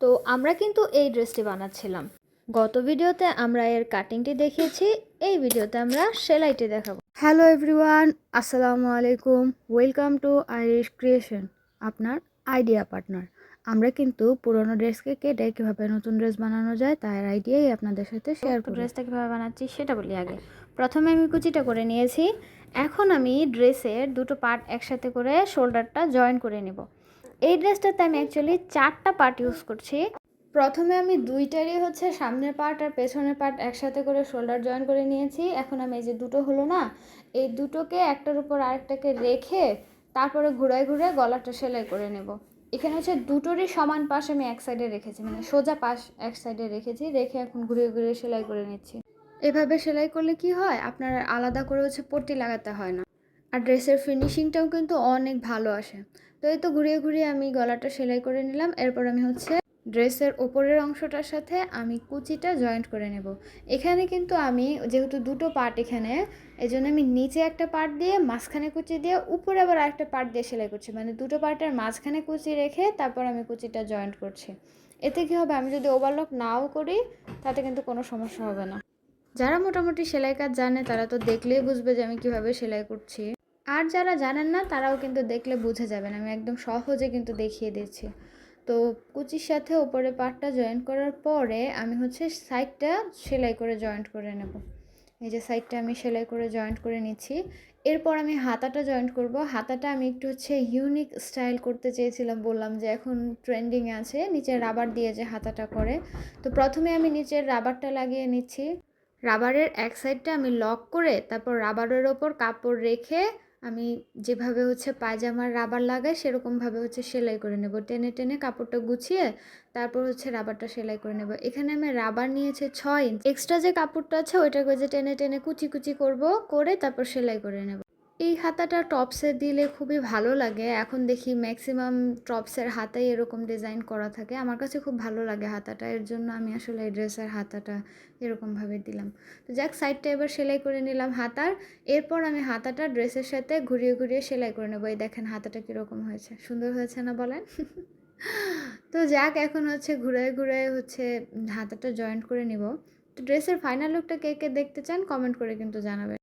তো আমরা কিন্তু এই ড্রেসটি বানাচ্ছিলাম। গত ভিডিওতে আমরা এর কাটিংটি দেখিয়েছি এই ভিডিওতে আমরা সেলাইটি দেখাবো। হ্যালো এভরিওয়ান আসসালামু আলাইকুম। ওয়েলকাম টু আইরিশ ক্রিয়েশন আপনার আইডিয়া পার্টনার আমরা কিন্তু পুরোনো ড্রেসকে কেটে কীভাবে নতুন ড্রেস বানানো যায় তার আইডিয়াই আপনাদের সাথে শেয়ার ড্রেসটা কীভাবে বানাচ্ছি সেটা বলি আগে। প্রথমে আমি কুচিটা করে নিয়েছি। এখন আমি ড্রেসের দুটো পার্ট একসাথে করে শোল্ডারটা জয়েন করে নেব। এই ড্রেসটাতে আমি অ্যাকচুয়ালি চারটা পার্ট ইউজ করছি। প্রথমে আমি দুইটারই হচ্ছে সামনের পার্ট আর পেছনের পার্ট একসাথে করে শোল্ডার জয়েন করে নিয়েছি। এখন আমি এই যে দুটো হলো না, এই দুটোকে একটার উপর আরেকটাকে রেখে তারপরে ঘুরায় ঘুরে গলাটা সেলাই করে নেব। এখানে হচ্ছে দুটোরই সমান পাশ আমি এক সাইডে রেখেছি মানে সোজা পাশ এক সাইডে রেখেছি, রেখে এখন ঘুরিয়ে ঘুরিয়ে সেলাই করে নিচ্ছি। এভাবে সেলাই করলে কি হয়? আপনার আলাদা করে হচ্ছে পট্টি লাগাতে হয় না। আর ড্রেসের ফিনিশিংটাও কিন্তু অনেক ভালো আসে। তো এই তো ঘুরিয়ে ঘুরিয়ে আমি গলাটা সেলাই করে নিলাম। এরপর আমি হচ্ছে ড্রেসের ওপরের অংশটার সাথে আমি কুচিটা জয়েন্ট করে নেব। এখানে কিন্তু আমি যেহেতু দুটো পার্ট এখানে এই আমি নিচে একটা পার্ট দিয়ে, মাঝখানে কুচি দিয়ে, উপরে আবার আরেকটা পার্ট দিয়ে সেলাই করছি। মানে দুটো পার্টের মাঝখানে কুচি রেখে তারপর আমি কুচিটা জয়েন্ট করছি। এতে কী হবে? আমি যদি ওভারলক নাও করি, তাতে কিন্তু কোনো সমস্যা হবে না। যারা মোটামুটি সেলাই কাজ জানে, তারা তো দেখলেই বুঝবে যে আমি কীভাবে সেলাই করছি। আর যারা জানেন না, তারাও কিন্তু দেখলে বুঝে যাবেন। আমি একদম সহজে কিন্তু দেখিয়ে দিচ্ছি। তো কুচির সাথে ওপরে পাটটা জয়েন্ট করার পরে আমি হচ্ছে সাইডটা সেলাই করে জয়েন্ট করে নেব। এই যে সাইডটা আমি সেলাই করে জয়েন্ট করে নিচ্ছি। এরপর আমি হাতাটা জয়েন্ট করব। হাতাটা আমি একটু হচ্ছে ইউনিক স্টাইল করতে চেয়েছিলাম। বললাম যে এখন ট্রেন্ডিং আছে, নিচে রাবার দিয়ে যে হাতাটা করে। তো প্রথমে আমি নিচের রাবারটা লাগিয়ে নিচ্ছি। রাবারের এক সাইডটা আমি লক করে তারপর রাবারের ওপর কাপড় রেখে আমি যেভাবে হচ্ছে পায়জামার রাবার লাগাই, সেরকমভাবে হচ্ছে সেলাই করে নেব। টেনে টেনে কাপড়টা গুছিয়ে তারপর হচ্ছে রাবারটা সেলাই করে নেব। এখানে আমি রাবার নিয়েছে ছয় ইঞ্চ। এক্সট্রা যে কাপড়টা আছে, ওইটাকে যে টেনে টেনে কুচি কুচি করব, করে তারপর সেলাই করে নেব। এই হাতাটা টপসে দিলে খুবই ভালো লাগে। এখন দেখি ম্যাক্সিমাম টপসের হাতাই এরকম ডিজাইন করা থাকে। আমার কাছে খুব ভালো লাগে হাতাটা। এর জন্য আমি আসলে এই ড্রেসের হাতাটা এরকমভাবে দিলাম। তো যাক সাইডটা এবার সেলাই করে নিলাম হাতার। এরপর আমি হাতাটা ড্রেসের সাথে ঘুরিয়ে ঘুরিয়ে সেলাই করে নেব। এই দেখেন হাতাটা কীরকম হয়েছে। সুন্দর হয়েছে না বলেন? তো যাক, এখন হচ্ছে ঘুরে ঘুরে হচ্ছে হাতাটা জয়েন্ট করে নিব। তো ড্রেসের ফাইনাল লুকটা কে কে দেখতে চান কমেন্ট করে কিন্তু জানাবেন।